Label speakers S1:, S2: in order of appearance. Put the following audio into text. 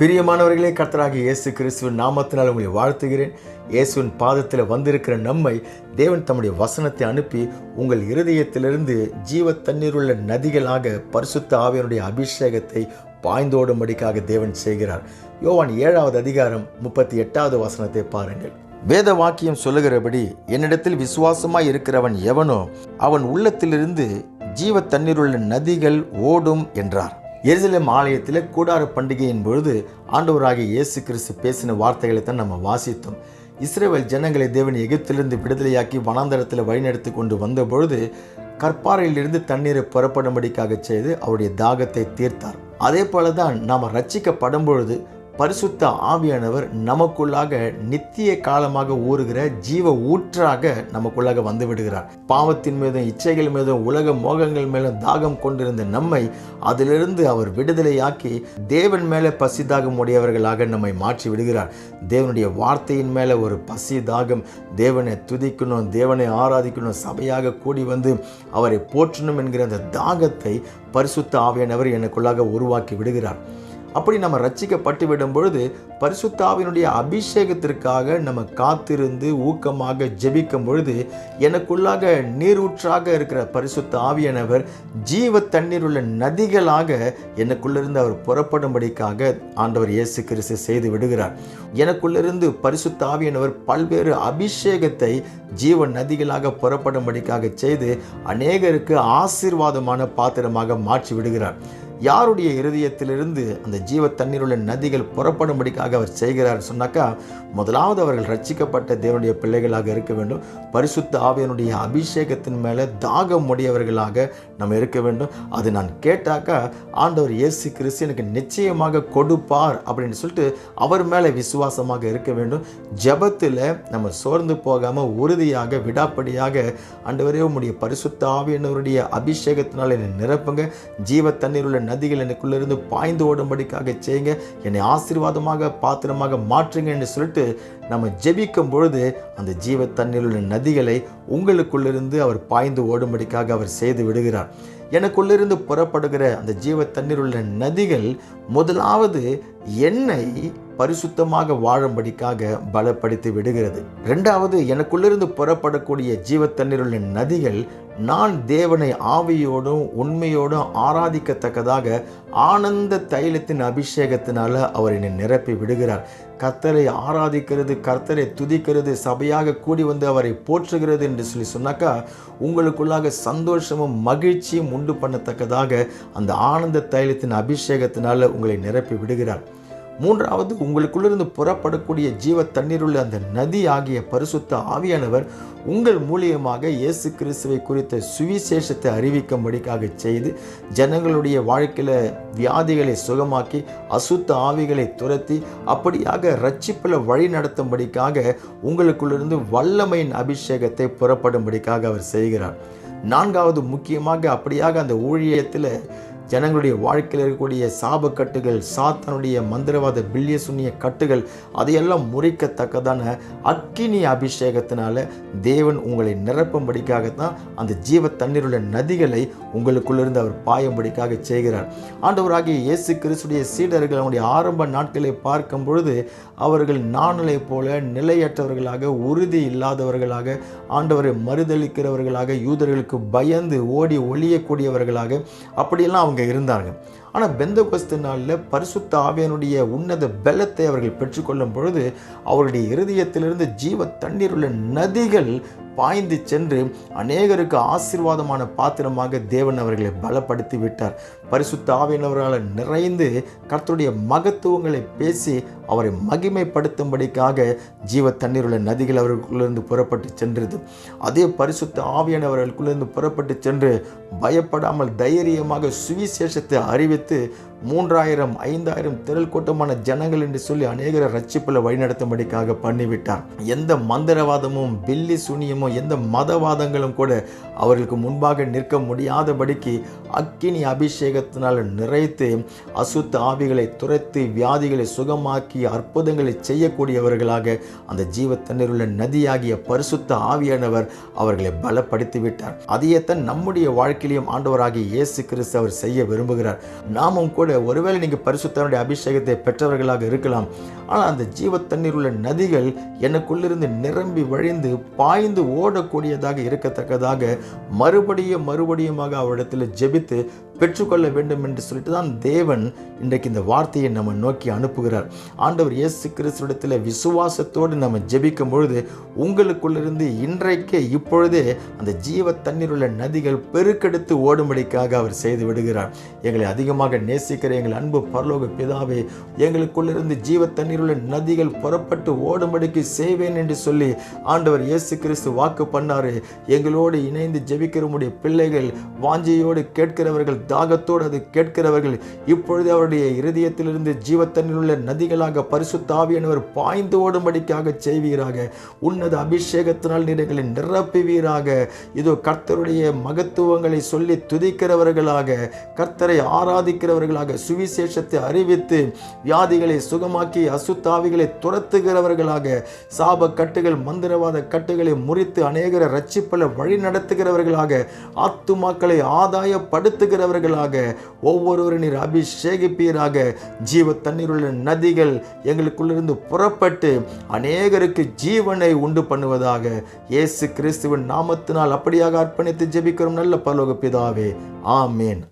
S1: பிரியமானவர்களே கர்த்தராகி இயேசு கிறிஸ்துவின் நாமத்தினால் உங்களை வாழ்த்துகிறேன். இயேசுவின் பாதத்தில் வந்திருக்கிற நம்மை தேவன் தம்முடைய வசனத்தை அனுப்பி உங்கள் இருதயத்திலிருந்து ஜீவ தண்ணீருள்ள நதிகளாக பரிசுத்த ஆவியனுடைய அபிஷேகத்தை பாய்ந்தோடும்படிக்காக தேவன் செய்கிறார். யோவான் ஏழாவது அதிகாரம் முப்பத்தி எட்டாவது வசனத்தை பாருங்கள். வேத வாக்கியம் சொல்லுகிறபடி என்னிடத்தில் விசுவாசமாய் இருக்கிறவன் எவனோ அவன் உள்ளத்திலிருந்து ஜீவ தண்ணீருள்ள நதிகள் ஓடும் என்றார். எருசலேம் ஆலயத்தில் கூடார பண்டிகையின் பொழுது ஆண்டவராகிய இயேசு கிறிஸ்து பேசின வார்த்தைகளை தான் நம்ம வாசித்தோம். இஸ்ரேல் ஜனங்களை தேவன் எகிப்திலிருந்து விடுதலையாக்கி வனாந்தரத்தில் வழிநடத்தி கொண்டு வந்த பொழுது கற்பாறையிலிருந்து தண்ணீரை புறப்படும்படிக்காக செய்து அவருடைய தாகத்தை தீர்த்தார். அதே போல தான் நாம் ரட்சிக்கப்படும் பொழுது பரிசுத்த ஆவியானவர் நமக்குள்ளாக நித்திய காலமாக ஊறுகிற ஜீவ ஊற்றாக நமக்குள்ளாக வந்து விடுகிறார். பாவத்தின் மீதும் இச்சைகள் மீதும் உலக மோகங்கள் மேலும் தாகம் கொண்டிருந்த நம்மை அதிலிருந்து அவர் விடுதலையாக்கி தேவன் மேலே பசி தாகம் உடையவர்களாக நம்மை மாற்றி விடுகிறார். தேவனுடைய வார்த்தையின் மேலே ஒரு பசி தாகம் தேவனை துதிக்கணும் தேவனை ஆராதிக்கணும் சபையாக கூடி வந்து அவரை போற்றணும் என்கிற அந்த தாகத்தை பரிசுத்த ஆவியானவர் எனக்குள்ளாக உருவாக்கி விடுகிறார். அப்படி நம்ம ரட்சிக்கப்பட்டு விடும் பொழுது பரிசுத்தாவினுடைய அபிஷேகத்திற்காக நம்ம காத்திருந்து ஊக்கமாக ஜெபிக்கும் பொழுது எனக்குள்ளாக நீரூற்றாக இருக்கிற பரிசுத்த ஆவியானவர் ஜீவ தண்ணீர் உள்ள நதிகளாக எனக்குள்ளிருந்து அவர் புறப்படும்படிக்காக ஆண்டவர் இயேசு கிறிஸ்து செய்து விடுகிறார். எனக்குள்ளிருந்து பரிசுத்த ஆவியானவர் பல்வேறு அபிஷேகத்தை ஜீவ நதிகளாக புறப்படும்படிக்காக செய்து அநேகருக்கு ஆசீர்வாதமான பாத்திரமாக மாற்றி விடுகிறார். யாருடைய இருதயத்திலிருந்து அந்த ஜீவ தண்ணீர் உள்ள நதிகள் புறப்படும்படிக்காக அவர் செய்கிறார் சொன்னாக்கா முதலாவது அவர்கள் ரட்சிக்கப்பட்ட தேவனுடைய பிள்ளைகளாக இருக்க வேண்டும். பரிசுத்த ஆவியனுடைய அபிஷேகத்தின் மேலே தாகம் உடையவர்களாக நம்ம இருக்க வேண்டும். அது நான் கேட்டாக்கா ஆண்டவர் இயேசு கிறிஸ்து எனக்கு நிச்சயமாக கொடுப்பார் அப்படின்னு சொல்லிட்டு அவர் மேலே விசுவாசமாக இருக்க வேண்டும். ஜபத்தில் நம்ம சோர்ந்து போகாமல் உறுதியாக விடாப்படியாக ஆண்டவரே உம்முடைய பரிசுத்த ஆவியனவருடைய அபிஷேகத்தினால் என்னை நிரப்புங்க. ஜீவ தண்ணீர் உள்ள நதிகள் எனக்குள்ளிருந்து பாய்ந்து ஓடும்படிக்காக செய்யுங்க. என்னை ஆசீர்வாதமாக பாத்திரமாக மாற்றுங்க என்று சொல்லிட்டு நம்ம ஜெபிக்கும் பொழுது அந்த ஜீவ உள்ள நதிகளை உங்களுக்குள்ளிருந்து அவர் பாய்ந்து ஓடும்படிக்காக அவர் செய்து விடுகிறார். எனக்குள்ளிருந்து புறப்படுகிற அந்த ஜீவ உள்ள நதிகள் முதலாவது என்னை பரிசுத்தமாக வாழும்படிக்காக பலப்படுத்தி விடுகிறது. ரெண்டாவது எனக்குள்ளிருந்து புறப்படக்கூடிய ஜீவத்தண்ணீருள்ள உள்ள நதிகள் நான் தேவனை ஆவியோடும் உண்மையோடும் ஆராதிக்கத்தக்கதாக ஆனந்த தைலத்தின் அபிஷேகத்தினால அவர் என்னை நிரப்பி விடுகிறார். கர்த்தரை ஆராதிக்கிறது கர்த்தரை துதிக்கிறது சபையாக கூடி வந்து அவரை போற்றுகிறது என்று சொல்லி சொன்னாக்கா உங்களுக்குள்ளாக சந்தோஷமும் மகிழ்ச்சியும் உண்டு பண்ணத்தக்கதாக அந்த ஆனந்த தைலத்தின் அபிஷேகத்தினால உங்களை நிரப்பி விடுகிறார். மூன்றாவது உங்களுக்குள்ளிருந்து புறப்படக்கூடிய ஜீவ தண்ணீருள்ள அந்த நதி ஆகிய பரிசுத்த ஆவியானவர் உங்கள் மூலியமாக இயேசு கிறிஸ்துவை குறித்த சுவிசேஷத்தை அறிவிக்கும்படிக்காக செய்து ஜனங்களுடைய வாழ்க்கையில் வியாதிகளை சுகமாக்கி அசுத்த ஆவிகளை துரத்தி அப்படியாக ரட்சிப்பில் வழி நடத்தும்படிக்காக உங்களுக்குள்ளிருந்து வல்லமையின் அபிஷேகத்தை புறப்படும்படிக்காக அவர் செய்கிறார். நான்காவது முக்கியமாக அப்படியாக அந்த ஊழியத்தில் ஜனங்களுடைய வாழ்க்கையில் இருக்கக்கூடிய சாபக்கட்டுகள் சாத்தனுடைய மந்திரவாத பில்லிய சுண்ணிய கட்டுகள் அதையெல்லாம் முறிக்கத்தக்கதான அக்கினி அபிஷேகத்தினால தேவன் உங்களை நிரப்பும்படிக்காகத்தான் அந்த ஜீவ தண்ணீருள்ள நதிகளை உங்களுக்குள்ளிருந்து அவர் பாயும்படிக்காக செய்கிறார். ஆண்டவராகிய இயேசு கிறிஸ்துடைய சீடர்கள் அவனுடைய ஆரம்ப நாட்களை பார்க்கும் பொழுது அவர்கள் நாணலை போல நிலையற்றவர்களாக உறுதி இல்லாதவர்களாக ஆண்டவரை மறுதளிக்கிறவர்களாக யூதர்களுக்கு பயந்து ஓடி ஒளியக்கூடியவர்களாக அப்படியெல்லாம் அவங்க இருந்தாங்க ஆனால் பெந்தகோஸ்து நாளில் பரிசுத்த ஆவியனுடைய உன்னத பலத்தை அவர்கள் பெற்றுக்கொள்ளும் பொழுது அவருடைய இருதயத்திலிருந்து ஜீவ தண்ணீர் உள்ள நதிகள் பாய்ந்து சென்று அநேகருக்கு ஆசீர்வாதமான பாத்திரமாக தேவன் அவர்களை பலப்படுத்தி விட்டார். பரிசுத்த ஆவியினவர்களால் நிறைந்து கர்த்தருடைய மகத்துவங்களை பேசி அவரை மகிமைப்படுத்தும்படிக்காக ஜீவ தண்ணீர் உள்ள நதிகள் அவர்களுக்குள்ளிருந்து புறப்பட்டு சென்றது. அதே பரிசுத்த ஆவியானவர்களுக்குள்ளிருந்து புறப்பட்டு சென்று பயப்படாமல் தைரியமாக சுவிசேஷத்தை அறிவித்து மூன்றாயிரம் ஐந்தாயிரம் திரள் கூட்டமான ஜனங்கள் என்று சொல்லி அநேகரை ரட்சிப்பில் வழிநடத்தும்படிக்காக பண்ணிவிட்டார். எந்த மந்திரவாதமும் பில்லி சுனியமும் எந்த மதவாதங்களும் கூட அவர்களுக்கு முன்பாக நிற்க முடியாதபடிக்கு அக்கினி அபிஷேகத்தினால் நிறைத்து அசுத்த ஆவிகளை துரைத்து வியாதிகளை சுகமாக்கி அற்புதங்களை செய்யக்கூடியவர்களாக அந்த ஜீவ தண்ணீருள்ள நதியாகிய பரிசுத்த ஆவியானவர் அவர்களை பலப்படுத்தி விட்டார் அதையேத்தான் நம்முடைய வாழ்க்கையிலும் ஆண்டவராகிய இயேசு கிறிஸ்து அவர் செய்ய விரும்புகிறார். நாமும் கூட ஒருவேளை நீங்கள் பரிசுத்தனுடைய அபிஷேகத்தை பெற்றவர்களாக இருக்கலாம். ஆனால் அந்த ஜீவ தண்ணீர் உள்ள நதிகள் எனக்குள்ளிருந்து நிரம்பி வழிந்து பாய்ந்து ஓடக்கூடியதாக இருக்கத்தக்கதாக மறுபடியும் மறுபடியுமாக அவரிடத்தில் ஜெபித்து பெற்றுக்கொள்ள வேண்டும் என்று சொல்லிட்டு தான் தேவன் இன்றைக்கு இந்த வார்த்தையை நம்ம நோக்கி அனுப்புகிறார். ஆண்டவர் இயேசு கிறிஸ்துவிடத்தில் விசுவாசத்தோடு நம்ம ஜெபிக்கும் பொழுது உங்களுக்குள்ளிருந்து இன்றைக்கே இப்பொழுதே அந்த ஜீவ தண்ணீர் உள்ள நதிகள் பெருக்கெடுத்து ஓடும்படிக்காக அவர் செய்து விடுகிறார். எங்களை அதிகமாக நேசிக்கிற எங்கள் அன்பு பரலோக பிதாவே எங்களுக்குள்ளிருந்து ஜீவ தண்ணீர் உள்ள நதிகள் புறப்பட்டு ஓடும்படிக்கு செய்வேன் என்று சொல்லி ஆண்டவர் இயேசு கிறிஸ்து வாக்கு பண்ணாரு. எங்களோடு இணைந்து ஜெபிக்கிறவருடைய பிள்ளைகள் வாஞ்சியோடு கேட்கிறவர்கள் தாகத்தோடு அது கேட்கிறவர்கள் இப்பொழுது அவருடைய இருதயத்திலிருந்து ஜீவத்தனில் உள்ள நதிகளாக பரிசுத்தாவியானவர் பாய்ந்து ஓடும்படிக்காக செய்வீராக. உன்னது அபிஷேகத்தினால் நீங்களை நிரப்புவீராக. இதோ கர்த்தருடைய மகத்துவங்களை சொல்லி துதிக்கிறவர்களாக கர்த்தரை ஆராதிக்கிறவர்களாக சுவிசேஷத்தை அறிவித்து வியாதிகளை சுகமாக்கி அசுத்தாவிகளை துரத்துகிறவர்களாக சாப கட்டுகள் மந்திரவாத கட்டுகளை முறித்து அநேகரை ரட்சிப்பல வழி நடத்துகிறவர்களாக ஆத்துமாக்களை ஆதாயப்படுத்துகிறவர்களாக ஒவ்வொருவரும் நீர் அபிஷேகிப்பீராக. ஜீவ தண்ணீருள்ள நதிகள் எங்களுக்குள்ளிருந்து புறப்பட்டு அநேகருக்கு ஜீவனை உண்டு பண்ணுவதாக. இயேசு கிறிஸ்துவின் நாமத்தினால் அப்படியாக அர்ப்பணித்து ஜெபிக்கிறோம் நல்ல பரலோக பிதாவே. ஆமேன்.